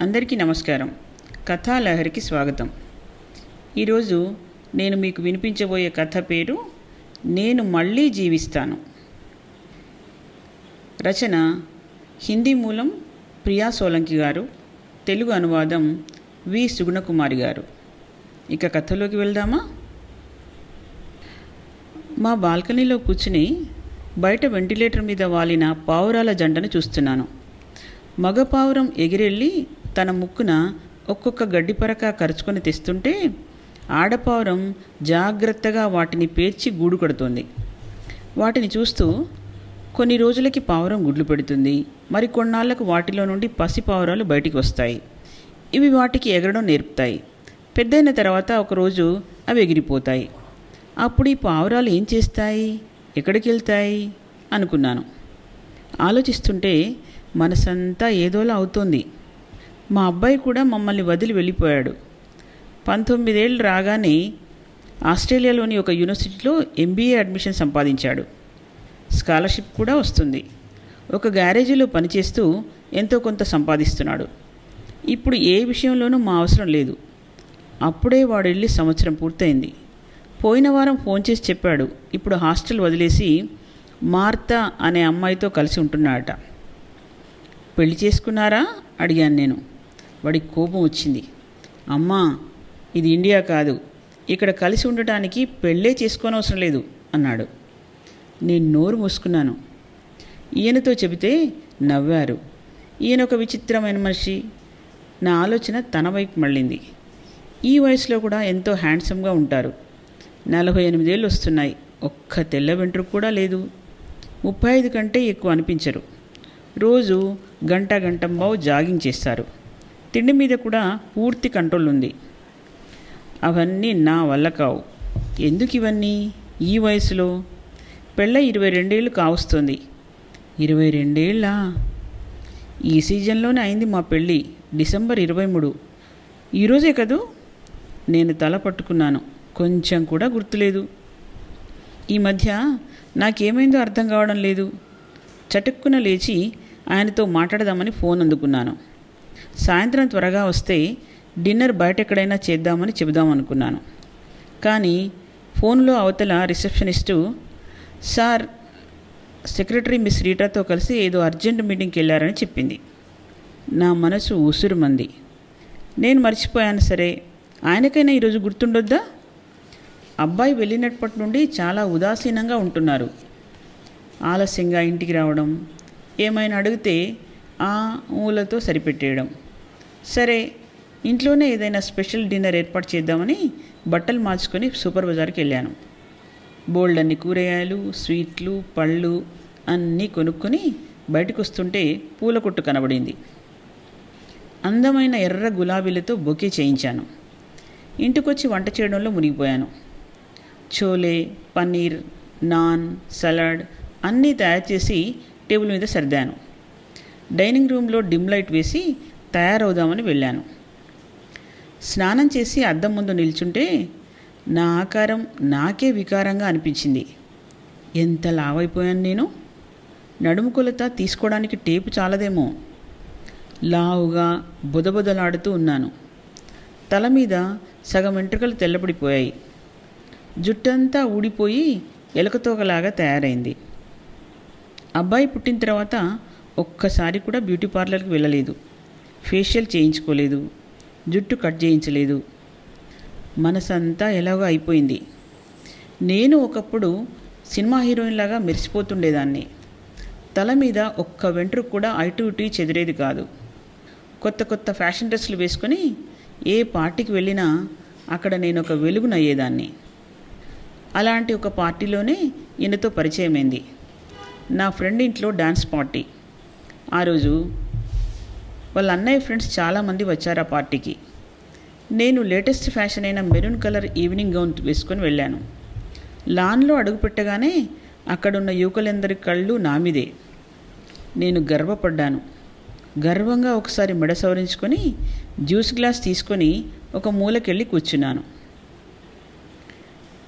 అందరికీ నమస్కారం. కథాలహరికి స్వాగతం. ఈరోజు నేను మీకు వినిపించబోయే కథ పేరు నేను మళ్ళీ జీవిస్తాను. రచన హిందీ మూలం ప్రియా సోలంకి గారు తెలుగు అనువాదం వి సుగుణకుమారి గారు. ఇక కథలోకి వెళ్దామా? మా బాల్కనీలో కూర్చుని బయట వెంటిలేటర్ మీద వాలిన పావురాల జంటను చూస్తున్నాను. మగ పావురం ఎగిరెళ్ళి తన ముక్కున ఒక్కొక్క గడ్డిపరక కరుచుకొని తెస్తుంటే ఆడపావురం జాగ్రత్తగా వాటిని పేర్చి గూడు కడుతోంది. వాటిని చూస్తూ కొన్ని రోజులకి పావురం గుడ్లు పెడుతుంది. మరి కొన్నాళ్ళకు వాటిలో నుండి పసి పావురాలు బయటికి వస్తాయి. ఇవి వాటికి ఎగరడం నేర్పుతాయి. పెద్దయిన తర్వాత ఒకరోజు అవి ఎగిరిపోతాయి. అప్పుడు ఈ పావురాలు ఏం చేస్తాయి? ఎక్కడికి వెళ్తాయి అనుకున్నాను. ఆలోచిస్తుంటే మనసంతా ఏదోలా అవుతోంది. మా అబ్బాయి కూడా మమ్మల్ని వదిలి వెళ్ళిపోయాడు. పంతొమ్మిదేళ్ళు రాగానే ఆస్ట్రేలియాలోని ఒక యూనివర్సిటీలో ఎంబీఏ అడ్మిషన్ సంపాదించాడు. స్కాలర్షిప్ కూడా వస్తుంది. ఒక గ్యారేజీలో పనిచేస్తూ ఎంతో కొంత సంపాదిస్తున్నాడు. ఇప్పుడు ఏ విషయంలోనూ మా అవసరం లేదు. అప్పుడే వాడు వెళ్ళి సంవత్సరం పూర్తయింది. పోయిన వారం ఫోన్ చేసి చెప్పాడు. ఇప్పుడు హాస్టల్ వదిలేసి మార్త అనే అమ్మాయితో కలిసి ఉంటున్నాడట. పెళ్ళి చేసుకున్నారా? అడిగాను నేను. వాడికి కోపం వచ్చింది. అమ్మా ఇది ఇండియా కాదు. ఇక్కడ కలిసి ఉండటానికి పెళ్ళే చేసుకోనవసరం లేదు అన్నాడు. నేను నోరు మూసుకున్నాను. ఈయనతో చెబితే నవ్వారు. ఈయన ఒక విచిత్రమైన మనిషి. నా ఆలోచన తన వైపు మళ్ళింది. ఈ వయసులో కూడా ఎంతో హ్యాండ్సమ్గా ఉంటారు. నలభై ఎనిమిదేళ్ళు వస్తున్నాయి. ఒక్క తెల్ల వెంట్రుకు కూడా లేదు. ముప్పై ఐదు కంటే ఎక్కువ అనిపించరు. రోజు గంట గంటంబావు జాగింగ్ చేస్తారు. తిండి మీద కూడా పూర్తి కంట్రోల్ ఉంది. అవన్నీ నా వల్ల కావు. ఎందుకు ఇవన్నీ? ఈ వయసులో? పెళ్ళ ఇరవై రెండేళ్ళు కావస్తుంది. ఇరవై రెండేళ్ళ? ఈ సీజన్లోనే అయింది మా పెళ్ళి డిసెంబర్ ఇరవై మూడు. ఈరోజే కదూ? నేను తల పట్టుకున్నాను. కొంచెం కూడా గుర్తులేదు. ఈ మధ్య నాకేమైందో అర్థం కావడం లేదు. చటుక్కున లేచి ఆయనతో మాట్లాడదామని ఫోన్ అందుకున్నాను. సాయంత్రం త్వరగా వస్తే డిన్నర్ బయట ఎక్కడైనా చేద్దామని చెబుదామనుకున్నాను. కానీ ఫోన్లో అవతల రిసెప్షనిస్టు సార్ సెక్రటరీ మిస్ రీటాతో కలిసి ఏదో అర్జెంట్ మీటింగ్కి వెళ్ళారని చెప్పింది. నా మనసు ఉసురుమంది. నేను మర్చిపోయాను సరే ఆయనకైనా ఈరోజు గుర్తుండొద్దా? అబ్బాయి వెళ్ళినప్పటి నుండి చాలా ఉదాసీనంగా ఉంటున్నారు. ఆలస్యంగా ఇంటికి రావడం ఏమైనా అడిగితే ఆ ఊలతో సరిపెట్టేయడం. సరే ఇంట్లోనే ఏదైనా స్పెషల్ డిన్నర్ ఏర్పాటు చేద్దామని బట్టలు మార్చుకొని సూపర్ బజార్కి వెళ్ళాను. బోల్డ్ అన్ని కూరగాయలు స్వీట్లు పళ్ళు అన్నీ కొనుక్కొని బయటకు వస్తుంటే పూల కొట్టు కనబడింది. అందమైన ఎర్ర గులాబీలతో బొకే చేయించాను. ఇంటికొచ్చి వంట చేయడంలో మునిగిపోయాను. చోలే పన్నీర్ నాన్ సలాడ్ అన్నీ తయారు చేసి టేబుల్ మీద సర్దాను. డైనింగ్ రూమ్లో డిమ్ లైట్ వేసి తయారవుదామని వెళ్ళాను. స్నానం చేసి అద్దం ముందు నిల్చుంటే నా ఆకారం నాకే వికారంగా అనిపించింది. ఎంత లావైపోయాను నేను? నడుము కొలత తీసుకోవడానికి టేపు చాలదేమో? లావుగా బుదబుదలాడుతూ ఉన్నాను. తల మీద సగం వెంట్రుకలు తెల్లబడిపోయాయి. జుట్టంతా ఊడిపోయి ఎలకతోకలాగా తయారైంది. అబ్బాయి పుట్టిన తర్వాత ఒక్కసారి కూడా బ్యూటీ పార్లర్కి వెళ్ళలేదు. ఫేషియల్ చేయించుకోలేదు జుట్టు కట్ చేయించలేదు. మనసంతా ఎలాగో అయిపోయింది. నేను ఒకప్పుడు సినిమా హీరోయిన్ లాగా మెరిసిపోతుండేదాన్ని. తల మీద ఒక్క వెంట్రుకు కూడా అటు ఇటు చెదిరేది కాదు. కొత్త కొత్త ఫ్యాషన్ డ్రెస్సులు వేసుకొని ఏ పార్టీకి వెళ్ళినా అక్కడ నేను ఒక వెలుగునయ్యేదాన్ని అలాంటి ఒక పార్టీలోనే ఈయనతో పరిచయమైంది. నా ఫ్రెండ్ ఇంట్లో డ్యాన్స్ పార్టీ. ఆ రోజు వాళ్ళ అన్నయ్య ఫ్రెండ్స్ చాలామంది వచ్చారు ఆ పార్టీకి. నేను లేటెస్ట్ ఫ్యాషన్ అయిన మెరూన్ కలర్ ఈవినింగ్ గౌన్ వేసుకొని వెళ్ళాను. లాన్లో అడుగుపెట్టగానే అక్కడున్న యువకులందరి కళ్ళు నామిదే నేను గర్వపడ్డాను. గర్వంగా ఒకసారి మెడ సవరించుకొని జ్యూస్ గ్లాస్ తీసుకొని ఒక మూలకెళ్ళి కూర్చున్నాను.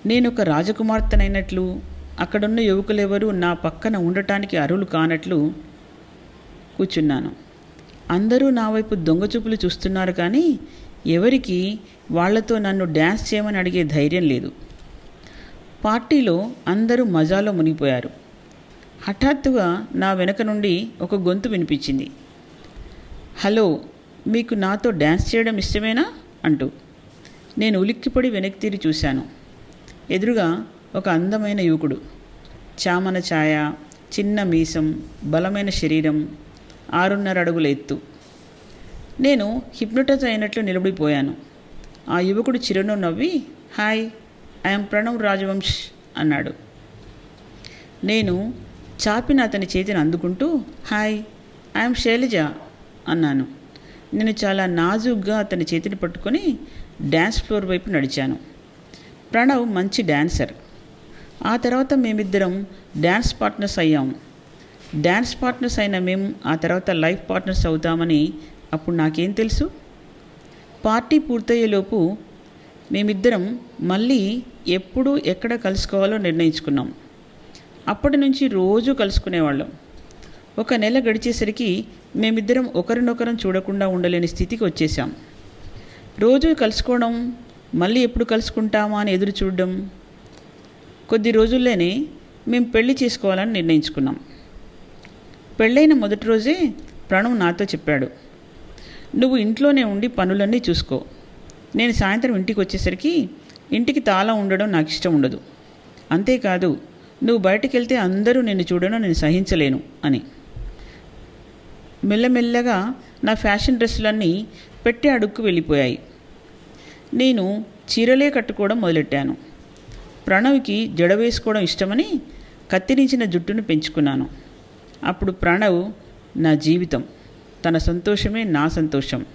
నేను ఒక రాజకుమార్తెనైనట్లు అక్కడున్న యువకులెవరూ నా పక్కన ఉండటానికి అర్హులు కానట్లు కూర్చున్నాను. అందరూ నా వైపు దొంగచూపులు చూస్తున్నారు కానీ ఎవరికి వాళ్ళతో నన్ను డ్యాన్స్ చేయమని అడిగే ధైర్యం లేదు. పార్టీలో అందరూ మజాలో మునిగిపోయారు. హఠాత్తుగా నా వెనక నుండి ఒక గొంతు వినిపించింది. హలో మీకు నాతో డ్యాన్స్ చేయడం ఇష్టమేనా? అంటూ. నేను ఉలిక్కిపడి వెనక్కి తీరి చూశాను. ఎదురుగా ఒక అందమైన యువకుడు. చామన ఛాయ చిన్న మీసం బలమైన శరీరం ఆరున్నర అడుగుల ఎత్తు. నేను హిప్నోటైజ్ అయినట్లు నిలబడిపోయాను. ఆ యువకుడు చిరునవ్వు నవ్వి హాయ్ ఐఎమ్ ప్రణవ్ రాజవంశ్ అన్నాడు. నేను చాపిన అతని చేతిని అందుకుంటూ హాయ్ ఐఎమ్ శైలజ అన్నాను. నేను చాలా నాజుగ్గా అతని చేతిని పట్టుకొని డ్యాన్స్ ఫ్లోర్ వైపు నడిచాను. ప్రణవ్ మంచి డ్యాన్సర్ ఆ తర్వాత మేమిద్దరం డ్యాన్స్ పార్ట్నర్స్ అయ్యాము డ్యాన్స్ పార్ట్నర్స్ అయిన మేము ఆ తర్వాత లైఫ్ పార్ట్నర్స్ అవుతామని అప్పుడు నాకేం తెలుసు? పార్టీ పూర్తయ్యేలోపు మేమిద్దరం మళ్ళీ ఎప్పుడు ఎక్కడ కలుసుకోవాలో నిర్ణయించుకున్నాం. అప్పటి నుంచి రోజు కలుసుకునేవాళ్ళం. ఒక నెల గడిచేసరికి మేమిద్దరం ఒకరినొకరం చూడకుండా ఉండలేని స్థితికి వచ్చేసాం రోజు కలుసుకోవడం మళ్ళీ ఎప్పుడు కలుసుకుంటామా అని ఎదురు చూడడం కొద్ది రోజుల్లోనే మేము పెళ్ళి చేసుకోవాలని నిర్ణయించుకున్నాం. పెళ్ళైన మొదటి రోజే ప్రణవ్ నాతో చెప్పాడు నువ్వు ఇంట్లోనే ఉండి పనులన్నీ చూసుకో. నేను సాయంత్రం ఇంటికి వచ్చేసరికి ఇంటికి తాళం ఉండడం నాకు ఇష్టం ఉండదు. అంతేకాదు నువ్వు బయటికి వెళ్తే అందరూ నిన్ను చూడడం నేను సహించలేను అని. మెల్లమెల్లగా నా ఫ్యాషన్ డ్రెస్సులన్నీ పెట్టి అడుక్కు వెళ్ళిపోయాయి. నేను చీరలే కట్టుకోవడం మొదలెట్టాను. ప్రణవ్కి జడ వేసుకోవడం ఇష్టమని కత్తిరించిన జుట్టును పెంచుకున్నాను. అప్పుడు ప్రణవ్ నా జీవితం తన సంతోషమే నా సంతోషం.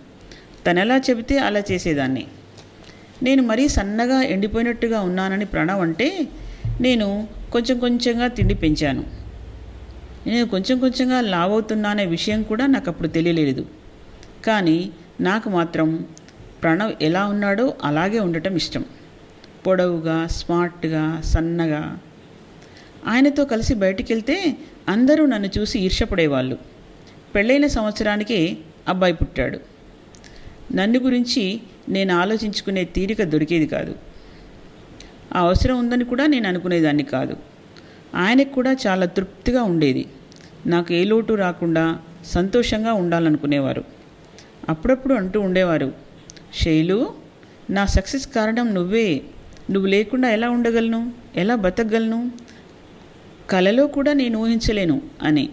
తను ఎలా చెబితే అలా చేసేదాన్ని. నేను మరీ సన్నగా ఎండిపోయినట్టుగా ఉన్నానని ప్రణవ్ అంటే నేను కొంచెం కొంచెంగా తిండి పెంచాను. నేను కొంచెం కొంచెంగా లావవుతున్నా అనే విషయం కూడా నాకు అప్పుడు తెలియలేదు. కానీ నాకు మాత్రం ప్రణవ్ ఎలా ఉన్నాడో అలాగే ఉండటం ఇష్టం. పొడవుగా స్మార్ట్గా సన్నగా. ఆయనతో కలిసి బయటికి వెళ్తే అందరూ నన్ను చూసి ఈర్షపడేవాళ్ళు పెళ్ళైన సంవత్సరానికే అబ్బాయి పుట్టాడు. నన్ను గురించి నేను ఆలోచించుకునే తీరిక దొరికేది కాదు. ఆ అవసరం ఉందని కూడా నేను అనుకునేదాన్ని కాదు. ఆయనకు కూడా చాలా తృప్తిగా ఉండేది. నాకు ఏ లోటు రాకుండా సంతోషంగా ఉండాలనుకునేవారు. అప్పుడప్పుడు అంటూ ఉండేవారు శైలు నా సక్సెస్ కారణం నువ్వే. నువ్వు లేకుండా ఎలా ఉండగలను? ఎలా బతకగలను? కలలో కూడా నేను ఊహించలేను అని.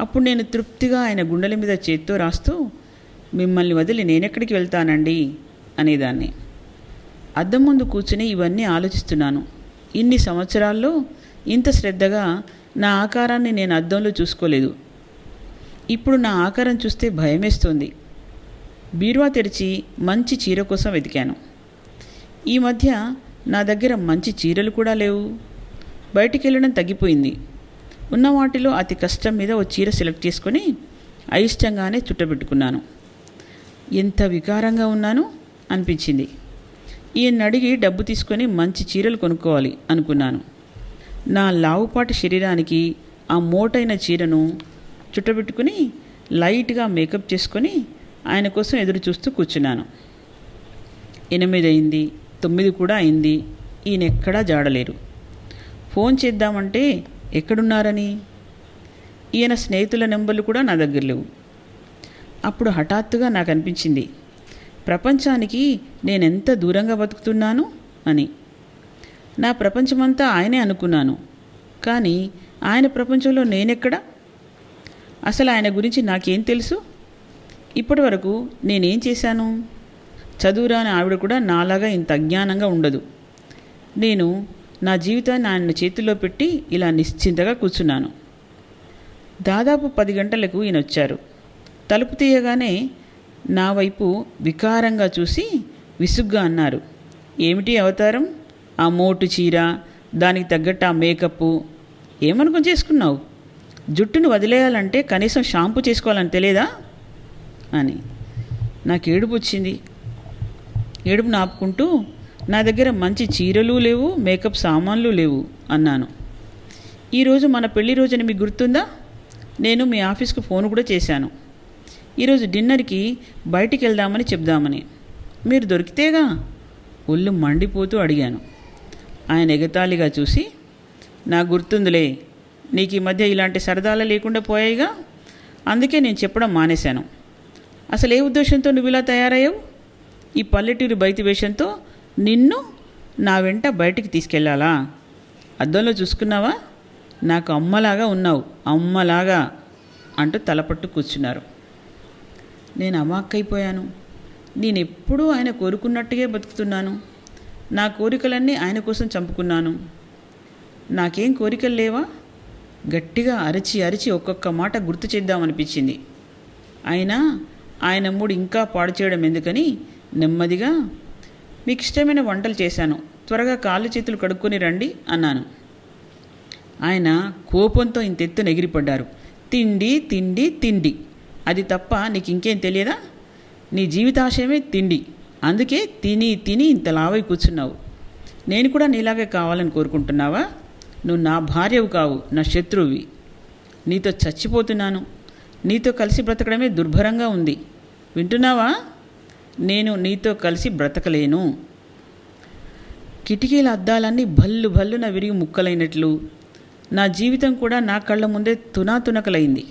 అప్పుడు నేను తృప్తిగా ఆయన గుండెల మీద చేత్తో రాస్తూ మిమ్మల్ని వదిలి నేనెక్కడికి వెళ్తానండి? అనేదాన్ని. అద్దం ముందు కూర్చుని ఇవన్నీ ఆలోచిస్తున్నాను. ఇన్ని సంవత్సరాల్లో ఇంత శ్రద్ధగా నా ఆకారాన్ని నేను అద్దంలో చూసుకోలేదు. ఇప్పుడు నా ఆకారం చూస్తే భయమేస్తుంది. బీరువా తెరిచి మంచి చీర కోసం వెతికాను. ఈ మధ్య నా దగ్గర మంచి చీరలు కూడా లేవు. బయటికి వెళ్ళడం తగ్గిపోయింది. ఉన్న వాటిలో అతి కష్టం మీద ఓ చీర సెలెక్ట్ చేసుకొని అయిష్టంగానే చుట్టబెట్టుకున్నాను. ఎంత వికారంగా ఉన్నాను? అనిపించింది. ఈయన అడిగి డబ్బు తీసుకొని మంచి చీరలు కొనుక్కోవాలి అనుకున్నాను. నా లావుపాటి శరీరానికి ఆ మోటైన చీరను చుట్టబెట్టుకుని లైట్గా మేకప్ చేసుకొని ఆయన కోసం ఎదురు చూస్తూ కూర్చున్నాను. ఎనిమిది అయింది తొమ్మిది కూడా అయింది ఈయన ఎక్కడా జాడలేరు. ఫోన్ చేద్దామంటే ఎక్కడున్నారని? ఈయన స్నేహితుల నెంబర్లు కూడా నా దగ్గర లేవు. అప్పుడు హఠాత్తుగా నాకు అనిపించింది ప్రపంచానికి నేనెంత దూరంగా బతుకుతున్నాను? అని. నా ప్రపంచమంతా ఆయనే అనుకున్నాను కానీ ఆయన ప్రపంచంలో నేనెక్కడ? అసలు ఆయన గురించి నాకేం తెలుసు? ఇప్పటి వరకు నేనేం చేశాను? చదువురాని ఆవిడ కూడా నాలాగా ఇంత అజ్ఞానంగా ఉండదు. నేను నా జీవితాన్ని ఆయన చేతిలో పెట్టి ఇలా నిశ్చింతగా కూర్చున్నాను. దాదాపు పది గంటలకు ఈయన వచ్చారు. తలుపు తీయగానే నా వైపు వికారంగా చూసి విసుగ్గా అన్నారు. ఏమిటి అవతారం? ఆ మోటు చీర దానికి తగ్గట్టు ఆ మేకప్ ఏమనుకుని చేసుకున్నావు? జుట్టును వదిలేయాలంటే కనీసం షాంపూ చేసుకోవాలని తెలియదా? అని. నాకు ఏడుపు వచ్చింది. ఏడుపు నాపుకుంటూ నా దగ్గర మంచి చీరలు లేవు మేకప్ సామాన్లు లేవు అన్నాను. ఈరోజు మన పెళ్ళి రోజుని మీకు గుర్తుందా? నేను మీ ఆఫీస్కు ఫోన్ కూడా చేశాను. ఈరోజు డిన్నర్కి బయటికి వెళ్దామని చెప్దామని. మీరు దొరికితేగా? ఒళ్ళు మండిపోతూ అడిగాను. ఆయన ఎగతాళిగా చూసి నా గుర్తుందిలే నీకు ఈ మధ్య ఇలాంటి సరదాలు లేకుండా పోయాయిగా? అందుకే నేను చెప్పడం మానేశాను. అసలు ఏ ఉద్దేశంతో నువ్వు ఇలా తయారయ్యావు? ఈ పల్లెటూరి బయట వేషంతో నిన్ను నా వెంట బయటికి తీసుకెళ్ళాలా? అద్దంలో చూసుకున్నావా? నాకు అమ్మలాగా ఉన్నావు అమ్మలాగా అంటూ తలపట్టు కూర్చున్నారు. నేను అమాక్కైపోయాను. నేను ఎప్పుడూ ఆయన కోరుకున్నట్టుగా బతుకుతున్నాను. నా కోరికలన్నీ ఆయన కోసం చంపుకున్నాను. నాకేం కోరికలు లేవా? గట్టిగా అరిచి అరిచి ఒక్కొక్క మాట గుర్తు చేద్దామనిపించింది. అయినా ఆయన మూడు ఇంకా పాడు చేయడం ఎందుకని నెమ్మదిగా మీకు ఇష్టమైన వంటలు చేశాను. త్వరగా కాళ్ళు చేతులు కడుక్కొని రండి అన్నాను. ఆయన కోపంతో ఇంతెత్తు ఎగిరిపడ్డారు. తిండి తిండి తిండి. అది తప్ప నీకు ఇంకేం తెలియదా? నీ జీవితాశయమే తిండి. అందుకే తిని తిని ఇంత లావై కూర్చున్నావు. నేను కూడా నీలాగే కావాలని కోరుకుంటున్నావా? నువ్వు నా భార్యవు కావు నా శత్రువువి నీతో చచ్చిపోతున్నాను. నీతో కలిసి బ్రతకడమే దుర్భరంగా ఉంది. వింటున్నావా? నేను నీతో కలిసి బ్రతకలేను. కిటికీల అద్దాలన్నీ భల్లు భల్లున విరిగి ముక్కలైనట్లు. నా జీవితం కూడా నా కళ్ళ ముందే తునాతునకలైంది.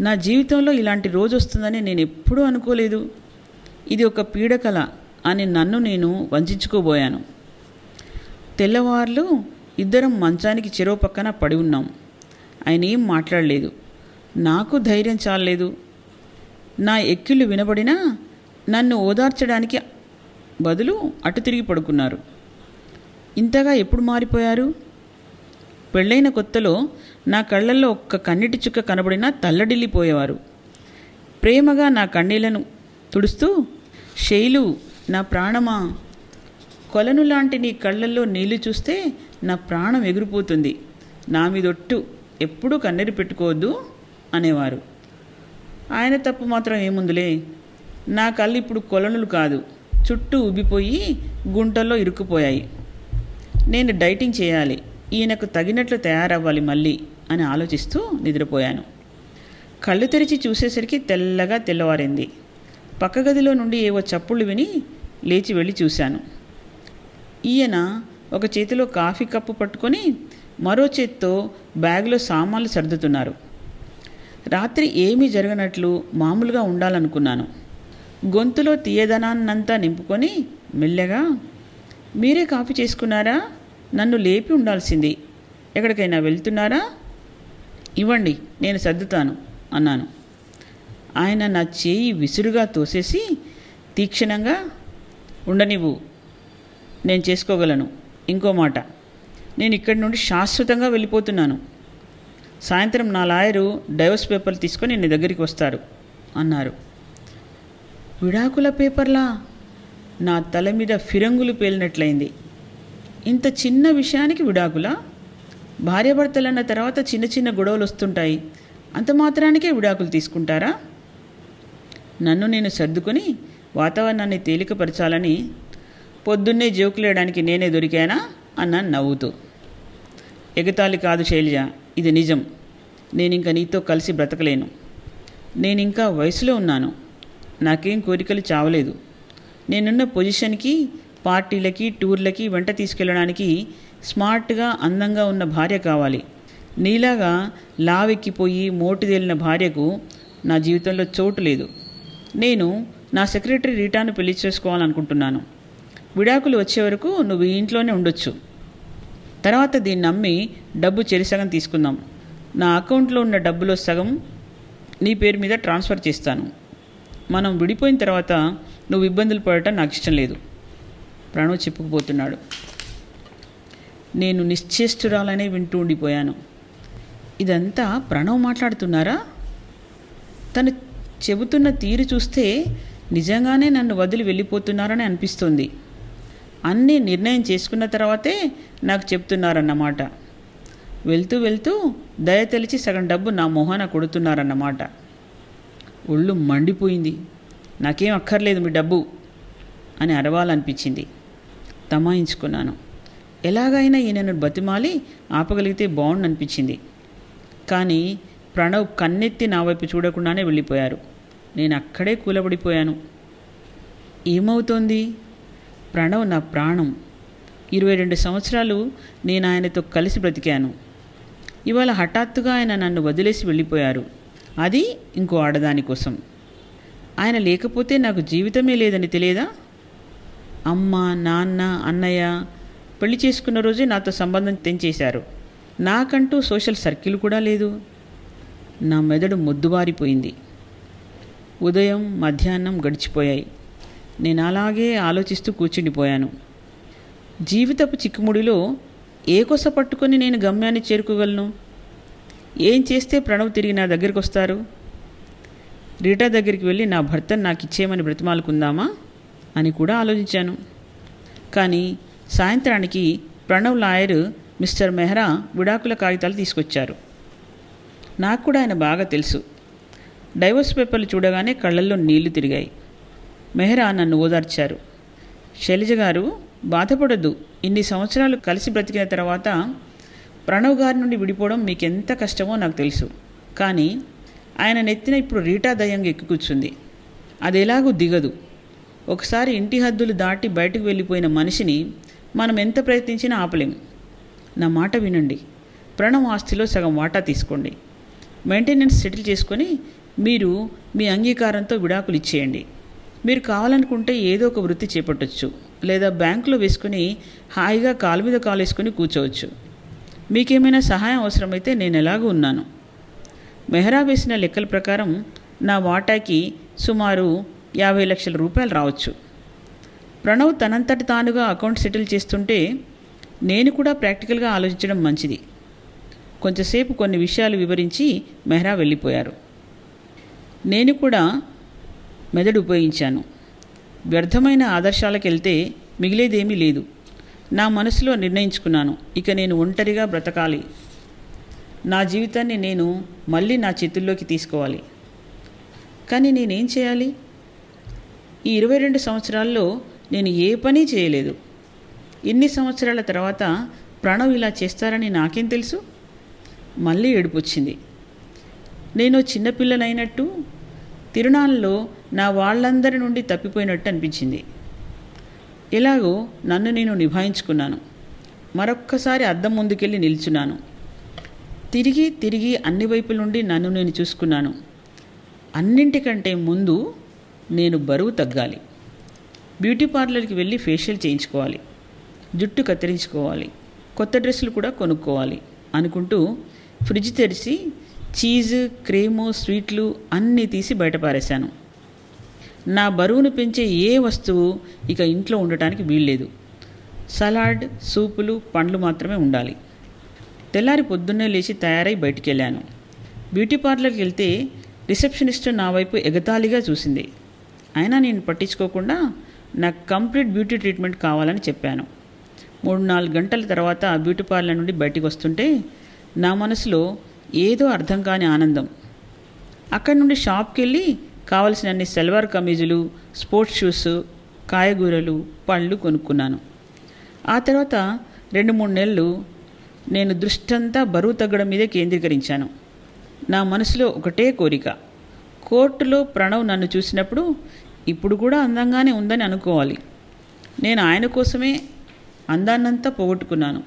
నా జీవితంలో ఇలాంటి రోజు వస్తుందని నేను ఎప్పుడూ అనుకోలేదు. ఇది ఒక పీడకల అని నన్ను నేను వంచుకోబోయాను తెల్లవార్లు ఇద్దరం మంచానికి చెరో పక్కన పడి ఉన్నాం. ఆయన ఏం మాట్లాడలేదు. నాకు ధైర్యం చాలలేదు. నా ఎక్కిళ్ళు వినబడినా నన్ను ఓదార్చడానికి బదులు అటు తిరిగి పడుకున్నారు. ఇంతగా ఎప్పుడు మారిపోయారు? పెళ్ళైన కొత్తలో నా కళ్ళల్లో ఒక్క కన్నిటి చుక్క కనబడినా తల్లడిల్లిపోయేవారు. ప్రేమగా నా కన్నీళ్ళను తుడుస్తూ శైలు నా ప్రాణమా? కొలను లాంటి నీ కళ్ళల్లో నీళ్ళు చూస్తే నా ప్రాణం ఎగిరిపోతుంది. నా మీదొట్టు ఎప్పుడూ కన్నీరు పెట్టుకోవద్దు అనేవారు. ఆయన తప్పు మాత్రం ఏముందిలే? నా కళ్ళు ఇప్పుడు కొలనులు కాదు. చుట్టూ ఉబ్బిపోయి గుంటల్లో ఇరుక్కుపోయాయి. నేను డైటింగ్ చేయాలి. ఈయనకు తగినట్లు తయారవ్వాలి మళ్ళీ అని ఆలోచిస్తూ నిద్రపోయాను. కళ్ళు తెరిచి చూసేసరికి తెల్లగా తెల్లవారింది. పక్క గదిలో నుండి ఏవో చప్పుళ్ళు విని లేచి వెళ్ళి చూశాను. ఈయన ఒక చేతిలో కాఫీ కప్పు పట్టుకొని మరో చేత్తో బ్యాగ్లో సామాన్లు సర్దుతున్నారు. రాత్రి ఏమీ జరగనట్లు మామూలుగా ఉండాలనుకున్నాను. గొంతులో తీయదనాన్నంతా నింపుకొని మెల్లగా మీరే కాఫీ చేసుకున్నారా? నన్ను లేపి ఉండాల్సింది. ఎక్కడికైనా వెళ్తున్నారా? ఇవ్వండి నేను సర్దుతాను అన్నాను. ఆయన నా చేయి విసురుగా తోసేసి తీక్షణంగా ఉండనివ్వు నేను చేసుకోగలను. ఇంకో మాట నేను ఇక్కడి నుండి శాశ్వతంగా వెళ్ళిపోతున్నాను. సాయంత్రం నా లాయరు డైవర్స్ పేపర్లు తీసుకొని నీ దగ్గరికి వస్తారు అన్నారు. విడాకుల పేపర్లా? నా తల మీద ఫిరంగులు పేలినట్లయింది. ఇంత చిన్న విషయానికి విడాకులా? భార్యాభర్తలన్న తర్వాత చిన్న చిన్న గొడవలు వస్తుంటాయి అంత మాత్రానికే విడాకులు తీసుకుంటారా? నన్ను నేను సర్దుకొని వాతావరణాన్ని తేలికపరచాలని పొద్దున్నే జోకులేయడానికి నేనే దొరికానా? అన్నాను నవ్వుతూ. ఎగతాళి కాదు శైలజ ఇది నిజం. నేను ఇంకా నీతో కలిసి బ్రతకలేను. నేను ఇంకా వయసులో ఉన్నాను. నాకేం కోరికలు చావలేదు. నేనున్న పొజిషన్కి పార్టీలకి టూర్లకి వెంట తీసుకెళ్ళడానికి స్మార్ట్గా అందంగా ఉన్న భార్య కావాలి. నీలాగా లావెక్కిపోయి మోటుదేలిన భార్యకు నా జీవితంలో చోటు లేదు. నేను నా సెక్రటరీ రీటాను పెళ్ళి చేసుకోవాలనుకుంటున్నాను. విడాకులు వచ్చే వరకు నువ్వు ఇంట్లోనే ఉండొచ్చు. తర్వాత దీన్ని నమ్మి డబ్బు చెరిసగం తీసుకుందాం. నా అకౌంట్లో ఉన్న డబ్బులో సగం నీ పేరు మీద ట్రాన్స్ఫర్ చేస్తాను. మనం విడిపోయిన తర్వాత నువ్వు ఇబ్బందులు పడటం నాకు ఇష్టం లేదు. ప్రణవ్ చెప్పుకుపోతున్నాడు. నేను నిశ్చేష్టురాలనే వింటూ ఉండిపోయాను. ఇదంతా ప్రణవ్ మాట్లాడుతున్నారా? తను చెబుతున్న తీరు చూస్తే నిజంగానే నన్ను వదిలి వెళ్ళిపోతున్నారని అనిపిస్తుంది. అన్నీ నిర్ణయం చేసుకున్న తర్వాతే నాకు చెప్తున్నారన్నమాట. వెళ్తూ వెళ్తూ దయ తెలిచి సగం డబ్బు నా మొహాన కొడుతున్నారన్నమాట. ఒళ్ళు మండిపోయింది. నాకేం అక్కర్లేదు మీ డబ్బు అని అరవాలనిపించింది. తమాయించుకున్నాను. ఎలాగైనా ఈయనను బతిమాలి ఆపగలిగితే బాగుండనిపించింది కానీ ప్రణవ్ కన్నెత్తి నా వైపు చూడకుండానే వెళ్ళిపోయారు. నేను అక్కడే కూలబడిపోయాను. ఏమవుతోంది? ప్రణవ్ నా ప్రాణం. ఇరవై రెండు సంవత్సరాలు నేను ఆయనతో కలిసి బ్రతికాను. ఇవాళ హఠాత్తుగా ఆయన నన్ను వదిలేసి వెళ్ళిపోయారు. అది ఇంకో ఆడదాని కోసం. ఆయన లేకపోతే నాకు జీవితమే లేదని తెలియదా? అమ్మ నాన్న అన్నయ్య పెళ్ళి చేసుకున్న రోజే నాతో సంబంధం తెంచేశారు. నాకంటూ సోషల్ సర్కిల్ కూడా లేదు. నా మెదడు మొద్దుబారిపోయింది ఉదయం మధ్యాహ్నం గడిచిపోయాయి. నేను అలాగే ఆలోచిస్తూ కూర్చుండిపోయాను. జీవితపు చిక్కుముడిలో ఏ కొస పట్టుకొని నేను గమ్యాన్ని చేరుకోగలను? ఏం చేస్తే ప్రణవ్ తిరిగి నా దగ్గరికి వస్తారు? రీటా దగ్గరికి వెళ్ళి నా భర్తను నాకు ఇచ్చేయమని బ్రతిమాలుకుందామా? అని కూడా ఆలోచించాను. కానీ సాయంత్రానికి ప్రణవ్ లాయర్ మిస్టర్ మెహ్రా విడాకుల కాగితాలు తీసుకొచ్చారు. నాకు కూడా ఆయన బాగా తెలుసు. డైవర్స్ పేపర్లు చూడగానే కళ్ళల్లో నీళ్ళు తిరిగాయి. మెహ్రా నన్ను ఓదార్చారు. శైలజ గారు బాధపడద్దు. ఇన్ని సంవత్సరాలు కలిసి బ్రతికిన తర్వాత ప్రణవ్ గారి నుండి విడిపోవడం మీకు ఎంత కష్టమో నాకు తెలుసు. కానీ ఆయన నెత్తిన ఇప్పుడు రీటా దయ్యంగా ఎక్కుకూర్చుంది అది ఎలాగూ దిగదు. ఒకసారి ఇంటి హద్దులు దాటి బయటకు వెళ్ళిపోయిన మనిషిని మనం ఎంత ప్రయత్నించినా ఆపలేం. నా మాట వినండి. ప్రణవ్ ఆస్తిలో సగం వాటా తీసుకోండి. మెయింటెనెన్స్ సెటిల్ చేసుకొని మీరు మీ అంగీకారంతో విడాకులు ఇచ్చేయండి. మీరు కావాలనుకుంటే ఏదో ఒక వృత్తి చేపట్టొచ్చు. లేదా బ్యాంకులో వేసుకుని హాయిగా కాలు మీద కాలు వేసుకొని కూర్చోవచ్చు. మీకేమైనా సహాయం అవసరమైతే నేను ఎలాగూ ఉన్నాను. మెహరా వేసిన లెక్కల ప్రకారం నా వాటాకి సుమారు యాభై లక్షల రూపాయలు రావచ్చు. ప్రణవ్ తనంతటి తానుగా అకౌంట్ సెటిల్ చేస్తుంటే నేను కూడా ప్రాక్టికల్గా ఆలోచించడం మంచిది. కొంచెంసేపు కొన్ని విషయాలు వివరించి మెహ్రా వెళ్ళిపోయారు. నేను కూడా మెదడు ఉపయోగించాను. వ్యర్థమైన ఆదర్శాలకు వెళ్తే మిగిలేదేమీ లేదు. నా మనసులో నిర్ణయించుకున్నాను. ఇక నేను ఒంటరిగా బ్రతకాలి. నా జీవితాన్ని నేను మళ్ళీ నా చేతుల్లోకి తీసుకోవాలి. కానీ నేనేం చేయాలి? ఈ ఇరవై రెండు సంవత్సరాల్లో నేను ఏ పని చేయలేదు. ఇన్ని సంవత్సరాల తర్వాత ప్రణవ్ ఇలా చేస్తారని నాకేం తెలుసు? మళ్ళీ ఏడుపొచ్చింది. నేను చిన్నపిల్లనైనట్టు తిరునాళ్ళలో నా వాళ్ళందరి నుండి తప్పిపోయినట్టు అనిపించింది. ఎలాగో నన్ను నేను నిభాయించుకున్నాను. మరొక్కసారి అద్దం ముందుకెళ్ళి నిల్చున్నాను. తిరిగి తిరిగి అన్ని వైపుల నుండి నన్ను నేను చూసుకున్నాను. అన్నింటికంటే ముందు నేను బరువు తగ్గాలి. బ్యూటీ పార్లర్కి వెళ్ళి ఫేషియల్ చేయించుకోవాలి. జుట్టు కత్తిరించుకోవాలి. కొత్త డ్రెస్సులు కూడా కొనుక్కోవాలి అనుకుంటూ ఫ్రిడ్జ్ తెరిచి చీజ్ క్రీము స్వీట్లు అన్నీ తీసి బయటపారేశాను నా బరువును పెంచే ఏ వస్తువు ఇక ఇంట్లో ఉండటానికి వీల్లేదు. సలాడ్ సూపులు పండ్లు మాత్రమే ఉండాలి. తెల్లారి పొద్దున్నే లేచి తయారై బయటికి వెళ్ళాను బ్యూటీ పార్లర్కి వెళ్తే రిసెప్షనిస్ట్ నా వైపు ఎగతాళిగా చూసింది. అయినా నేను పట్టించుకోకుండా నాకు కంప్లీట్ బ్యూటీ ట్రీట్మెంట్ కావాలని చెప్పాను. మూడు నాలుగు గంటల తర్వాత ఆ బ్యూటీ పార్లర్ నుండి బయటికి వస్తుంటే నా మనసులో ఏదో అర్థం కాని ఆనందం. అక్కడి నుండి షాప్కి వెళ్ళి కావలసినన్ని సెల్వార్ కమీజులు స్పోర్ట్స్ షూస్ కాయగూరలు పళ్ళు కొనుక్కున్నాను. ఆ తర్వాత రెండు మూడు నెలలు నేను దృష్టంతా బరువు తగ్గడం మీదే కేంద్రీకరించాను. నా మనసులో ఒకటే కోరిక. కోర్టులో ప్రణవ్ నన్ను చూసినప్పుడు ఇప్పుడు కూడా అందంగానే ఉందని అనుకోవాలి. నేను ఆయన కోసమే అందాన్నంతా పోగొట్టుకున్నాను.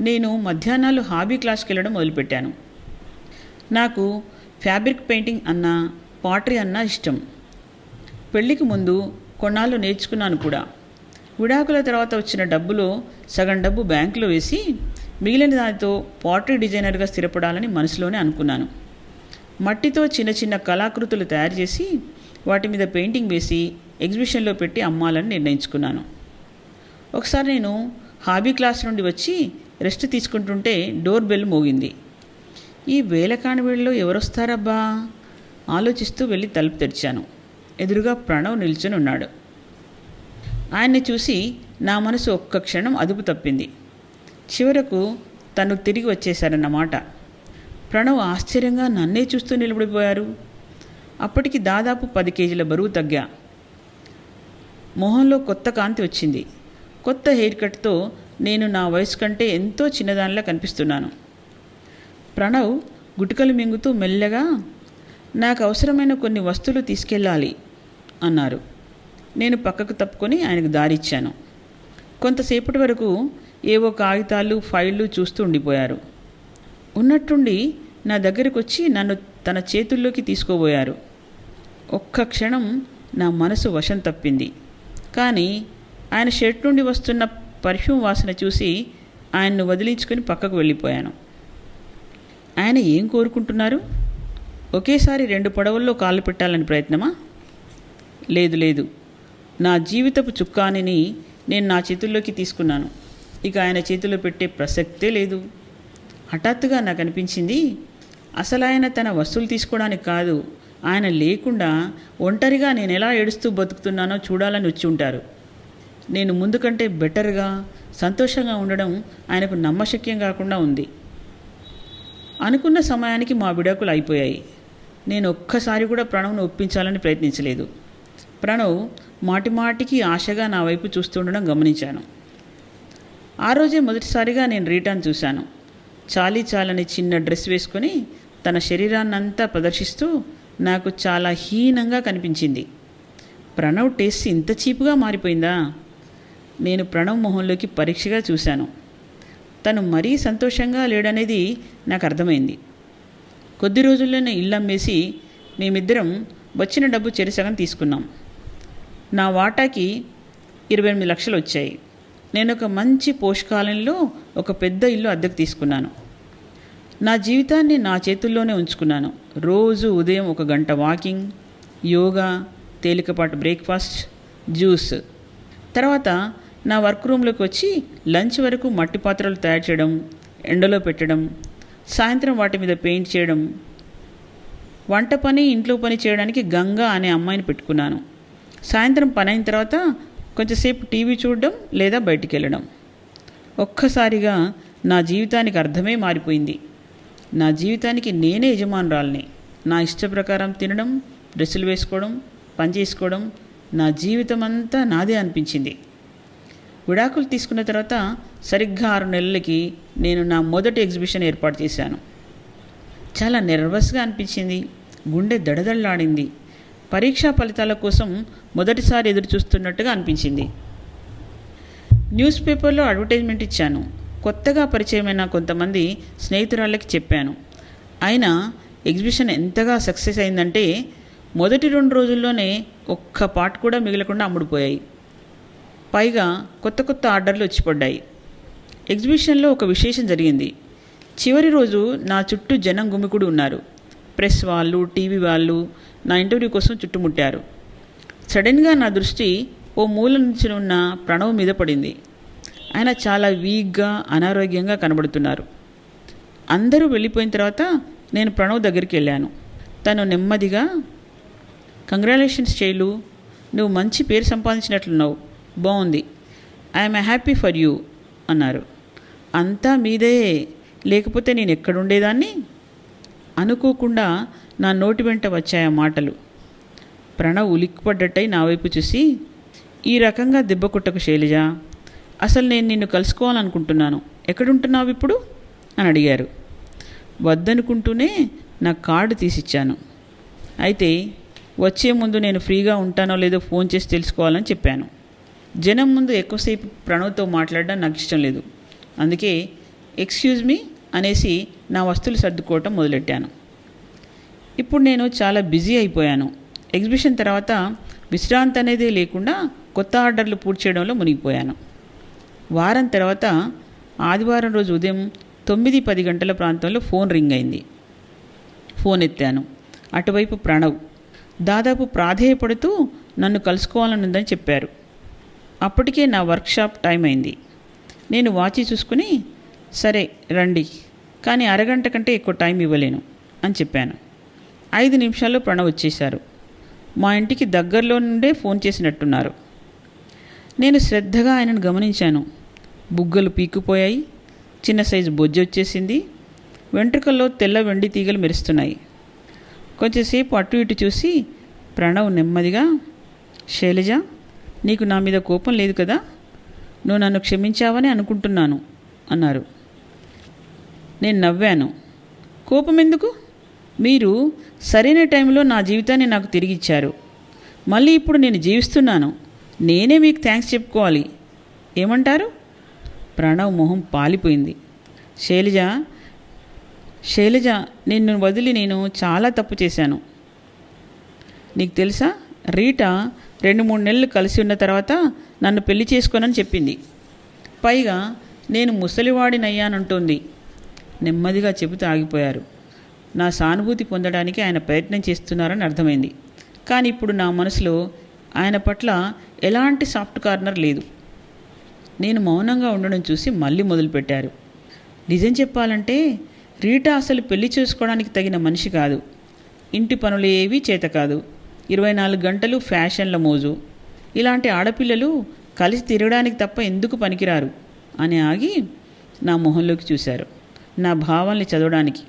నేను మధ్యాహ్నాలు హాబీ క్లాస్కి వెళ్ళడం మొదలుపెట్టాను. నాకు ఫ్యాబ్రిక్ పెయింటింగ్ అన్నా పాటరీ అన్నా ఇష్టం. పెళ్ళికి ముందు కొన్నాళ్ళు నేర్చుకున్నాను కూడా. విడాకుల తర్వాత వచ్చిన డబ్బులో సగం డబ్బు బ్యాంకులో వేసి మిగిలిన దానితో పాటరీ డిజైనర్గా స్థిరపడాలని మనసులోనే అనుకున్నాను. మట్టితో చిన్న చిన్న కళాకృతులు తయారు చేసి వాటి మీద పెయింటింగ్ వేసి ఎగ్జిబిషన్లో పెట్టి అమ్మాలని నిర్ణయించుకున్నాను. ఒకసారి నేను హాబీ క్లాస్ నుండి వచ్చి రెస్ట్ తీసుకుంటుంటే డోర్ బెల్ మోగింది. ఈ వేలకాని ఎవరొస్తారబ్బా? ఆలోచిస్తూ వెళ్ళి తలుపు తెరిచాను. ఎదురుగా ప్రణవ్ నిల్చొని ఉన్నాడు. ఆయన్ని చూసి నా మనసు ఒక్క క్షణం అదుపు తప్పింది. చివరకు తను తిరిగి వచ్చేశారన్నమాట. ప్రణవ్ ఆశ్చర్యంగా నన్నే చూస్తూ నిలబడిపోయారు. అప్పటికి దాదాపు పది కేజీల బరువు తగ్గా. మొహంలో కొత్త కాంతి వచ్చింది. కొత్త హెయిర్ కట్తో నేను నా వయసు కంటే ఎంతో చిన్నదానిలా కనిపిస్తున్నాను. ప్రణవ్ గుటికలు మింగుతూ మెల్లగా నాకు అవసరమైన కొన్ని వస్తువులు తీసుకెళ్ళాలి అన్నారు. నేను పక్కకు తప్పుకొని ఆయనకు దారిచ్చాను. కొంతసేపటి వరకు ఏవో కాగితాలు ఫైళ్ళు చూస్తూ ఉండిపోయారు. ఉన్నట్టుండి నా దగ్గరకు వచ్చి నన్ను తన చేతుల్లోకి తీసుకోబోయారు. ఒక్క క్షణం నా మనసు వశం తప్పింది. కానీ ఆయన షర్ట్ నుండి వస్తున్న పర్ఫ్యూమ్ వాసన చూసి ఆయన్ను వదిలించుకొని పక్కకు వెళ్ళిపోయాను. ఆయన ఏం కోరుకుంటున్నారు? ఒకేసారి రెండు పడవల్లో కాళ్ళు పెట్టాలని ప్రయత్నమా? లేదు లేదు. నా జీవితపు చుక్కానిని నేను నా చేతుల్లోకి తీసుకున్నాను. ఇక ఆయన చేతిలో పెట్టే ప్రసక్తే లేదు. హఠాత్తుగా నాకు అనిపించింది అసలు ఆయన తన వస్తువులు తీసుకోవడానికి కాదు. ఆయన లేకుండా ఒంటరిగా నేను ఎలా ఏడుస్తూ బతుకుతున్నానో చూడాలని వచ్చి ఉంటారు. నేను ముందు కంటే బెటర్గా సంతోషంగా ఉండడం ఆయనకు నమ్మశక్యం కాకుండా ఉంది. అనుకున్న సమయానికి మా విడాకులు అయిపోయాయి. నేను ఒక్కసారి కూడా ప్రణవ్ను ఒప్పించాలని ప్రయత్నించలేదు. ప్రణవ్ మాటిమాటికి ఆశగా నా వైపు చూస్తుండడం గమనించాను. ఆ రోజే మొదటిసారిగా నేను రీటాన్ చూశాను. చాలీ చాలని చిన్న డ్రెస్ వేసుకొని తన శరీరాన్నంతా ప్రదర్శిస్తూ నాకు చాలా హీనంగా కనిపించింది. ప్రణవ్ టేస్ట్ ఇంత చీపుగా మారిపోయిందా? నేను ప్రణవ్ మొహంలోకి పరీక్షగా చూశాను. తను మరీ సంతోషంగా లేడనేది నాకు అర్థమైంది కొద్ది రోజుల్లోనే ఇల్లు అమ్మేసి మేమిద్దరం వచ్చిన డబ్బు చెరిసగం తీసుకున్నాం. నా వాటాకి ఇరవై ఎనిమిది లక్షలు వచ్చాయి నేను ఒక మంచి పోషకాలయంలో ఒక పెద్ద ఇల్లు అద్దెకు తీసుకున్నాను. నా జీవితాన్ని నా చేతుల్లోనే ఉంచుకున్నాను. రోజు ఉదయం ఒక గంట వాకింగ్ యోగా తేలికపాటు బ్రేక్ఫాస్ట్ జ్యూస్. తర్వాత నా వర్క్ రూమ్లోకి వచ్చి లంచ్ వరకు మట్టి పాత్రలు తయారు చేయడం ఎండలో పెట్టడం సాయంత్రం వాటి మీద పెయింట్ చేయడం వంట పని ఇంట్లో పని చేయడానికి గంగా అనే అమ్మాయిని పెట్టుకున్నాను. సాయంత్రం పని అయిన తర్వాత కొంచెంసేపు టీవీ చూడడం లేదా బయటికి వెళ్ళడం ఒక్కసారిగా నా జీవితానికి అర్థమే మారిపోయింది. నా జీవితానికి నేనే యజమానురాల్ని. నా ఇష్ట ప్రకారం తినడం డ్రెస్సులు వేసుకోవడం పని చేసుకోవడం నా జీవితం అంతా నాదే అనిపించింది. విడాకులు తీసుకున్న తర్వాత సరిగ్గా ఆరు నెలలకి నేను నా మొదటి ఎగ్జిబిషన్ ఏర్పాటు చేశాను. చాలా నెర్వస్గా అనిపించింది. గుండె దడదళ్ళాడింది పరీక్షా ఫలితాల కోసం మొదటిసారి ఎదురు చూస్తున్నట్టుగా అనిపించింది. న్యూస్ పేపర్లో అడ్వర్టైజ్మెంట్ ఇచ్చాను. కొత్తగా పరిచయమైన కొంతమంది స్నేహితురాళ్ళకి చెప్పాను. అయినా ఎగ్జిబిషన్ ఎంతగా సక్సెస్ అయిందంటే మొదటి రెండు రోజుల్లోనే ఒక్క పాట కూడా మిగలకుండా అమ్ముడుపోయాయి. పైగా కొత్త కొత్త ఆర్డర్లు వచ్చి పడ్డాయి ఎగ్జిబిషన్లో ఒక విశేషం జరిగింది. చివరి రోజు నా చుట్టూ జనం గుమికుడు ఉన్నారు. ప్రెస్ వాళ్ళు టీవీ వాళ్ళు నా ఇంటర్వ్యూ కోసం చుట్టుముట్టారు. సడన్గా నా దృష్టి ఓ మూల నుంచి ఉన్న ప్రణవ్ మీద పడింది. ఆయన చాలా వీక్గా అనారోగ్యంగా కనబడుతున్నారు. అందరూ వెళ్ళిపోయిన తర్వాత నేను ప్రణవ్ దగ్గరికి వెళ్ళాను. తను నెమ్మదిగా కంగ్రాలేషన్స్ చేయలు నువ్వు మంచి పేరు సంపాదించినట్లున్నావు. బాగుంది. ఐఎమ్ హ్యాపీ ఫర్ యూ అన్నారు. అంతా మీదే లేకపోతే నేను ఎక్కడుండేదాన్ని అనుకోకుండా నా నోటి వెంట వచ్చాయి ఆ మాటలు. ప్రణవ్ ఉలిక్కిపడ్డట్టయి నా వైపు చూసి ఈ రకంగా దెబ్బ కొట్టకు శైలజ. అసలు నేను నిన్ను కలుసుకోవాలనుకుంటున్నాను. ఎక్కడుంటున్నావు ఇప్పుడు? అని అడిగారు. వద్దనుకుంటూనే నా కార్డు తీసిచ్చాను. అయితే వచ్చే ముందు నేను ఫ్రీగా ఉంటానో లేదో ఫోన్ చేసి తెలుసుకోవాలని చెప్పాను. జనం ముందు ఎక్కువసేపు ప్రణవ్తో మాట్లాడడం నాకు ఇష్టం లేదు. అందుకే ఎక్స్క్యూజ్ మీ అనేసి నా వస్తువులు సర్దుకోవటం మొదలెట్టాను. ఇప్పుడు నేను చాలా బిజీ అయిపోయాను. ఎగ్జిబిషన్ తర్వాత విశ్రాంతి అనేది లేకుండా కొత్త ఆర్డర్లు పూర్తి చేయడంలో మునిగిపోయాను. వారం తర్వాత ఆదివారం రోజు ఉదయం తొమ్మిది పది గంటల ప్రాంతంలో ఫోన్ రింగ్ అయింది. ఫోన్ ఎత్తాను. అటువైపు ప్రణవ్. దాదాపు ప్రాధేయపడుతూ నన్ను కలుసుకోవాలనుందని చెప్పారు. అప్పటికే నా వర్క్షాప్ టైం అయింది. నేను వాచి చూసుకుని సరే రండి. కానీ అరగంట కంటే ఎక్కువ టైం ఇవ్వలేను అని చెప్పాను. ఐదు నిమిషాల్లో ప్రణవ్ వచ్చేశారు. మా ఇంటికి దగ్గరలో నుండే ఫోన్ చేసినట్టున్నారు. నేను శ్రద్ధగా ఆయనను గమనించాను. బుగ్గలు పీక్కుపోయాయి. చిన్న సైజు బొజ్జ వచ్చేసింది. వెంట్రుకల్లో తెల్ల వెండి తీగలు మెరుస్తున్నాయి. కొంచెంసేపు అటు ఇటు చూసి ప్రణవ్ నెమ్మదిగా శైలజ నీకు నా మీద కోపం లేదు కదా? నువ్వు నన్ను క్షమించావని అనుకుంటున్నాను అన్నారు. నేను నవ్వాను. కోపం ఎందుకు? మీరు సరైన టైంలో నా జీవితాన్ని నాకు తిరిగి ఇచ్చారు. మళ్ళీ ఇప్పుడు నేను జీవిస్తున్నాను. నేనే మీకు థ్యాంక్స్ చెప్పుకోవాలి. ఏమంటారు? ప్రణవ్ మొహం పాలిపోయింది. శైలజ శైలజ నిన్ను వదిలి నేను చాలా తప్పు చేశాను. నీకు తెలుసా? రీటా రెండు మూడు నెలలు కలిసి ఉన్న తర్వాత నన్ను పెళ్ళి చేసుకోనని చెప్పింది. పైగా నేను ముసలివాడినయ్యానంటోంది. నెమ్మదిగా చెబుతూ ఆగిపోయారు. నా సానుభూతి పొందడానికి ఆయన ప్రయత్నం చేస్తున్నారని అర్థమైంది. కానీ ఇప్పుడు నా మనసులో ఆయన పట్ల ఎలాంటి సాఫ్ట్ కార్నర్ లేదు. నేను మౌనంగా ఉండడం చూసి మళ్ళీ మొదలుపెట్టారు. నిజం చెప్పాలంటే రీటా అసలు పెళ్ళి చేసుకోవడానికి తగిన మనిషి కాదు. ఇంటి పనులు ఏవీ చేత కాదు. ఇరవై నాలుగు గంటలు ఫ్యాషన్ల మోజు. ఇలాంటి ఆడపిల్లలు కలిసి తిరగడానికి తప్ప ఎందుకు పనికిరారు? అని ఆగి నా మొహంలోకి చూశారు. నా భావాల్ని చదవడానికి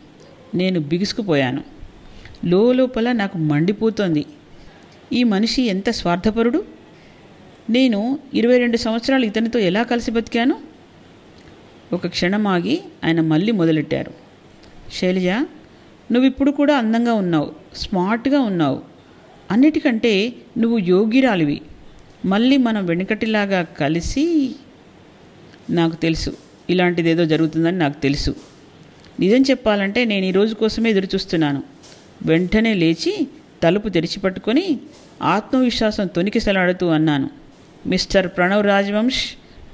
నేను బిగుసుకుపోయాను. లోపల నాకు మండిపోతోంది. ఈ మనిషి ఎంత స్వార్థపరుడు? నేను ఇరవై రెండు సంవత్సరాలు ఇతనితో ఎలా కలిసి బతికాను? ఒక క్షణం ఆగి ఆయన మళ్ళీ మొదలెట్టారు. శైలజ నువ్వు ఇప్పుడు కూడా అందంగా ఉన్నావు స్మార్ట్గా ఉన్నావు. అన్నిటికంటే నువ్వు యోగిరాలివి మళ్ళీ మనం వెనుకటిలాగా కలిసి నాకు తెలుసు. ఇలాంటిది ఏదో జరుగుతుందని నాకు తెలుసు. నిజం చెప్పాలంటే నేను ఈ రోజు కోసమే ఎదురు చూస్తున్నాను వెంటనే లేచి తలుపు తెరిచిపట్టుకొని ఆత్మవిశ్వాసం తొనికిసలాడుతూ అన్నాను. మిస్టర్ ప్రణవ్ రాజవంశ్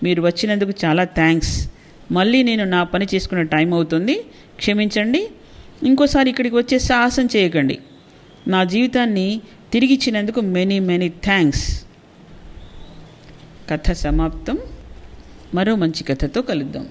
మీరు వచ్చినందుకు చాలా థ్యాంక్స్. మళ్ళీ నేను నా పని చేసుకునే టైం అవుతుంది. క్షమించండి. ఇంకోసారి ఇక్కడికి వచ్చే సాహసం చేయకండి. నా జీవితాన్ని తిరిగిచ్చినందుకు మెనీ మెనీ థ్యాంక్స్ కథ సమాప్తం. మరో మంచి కథతో కలుద్దాం.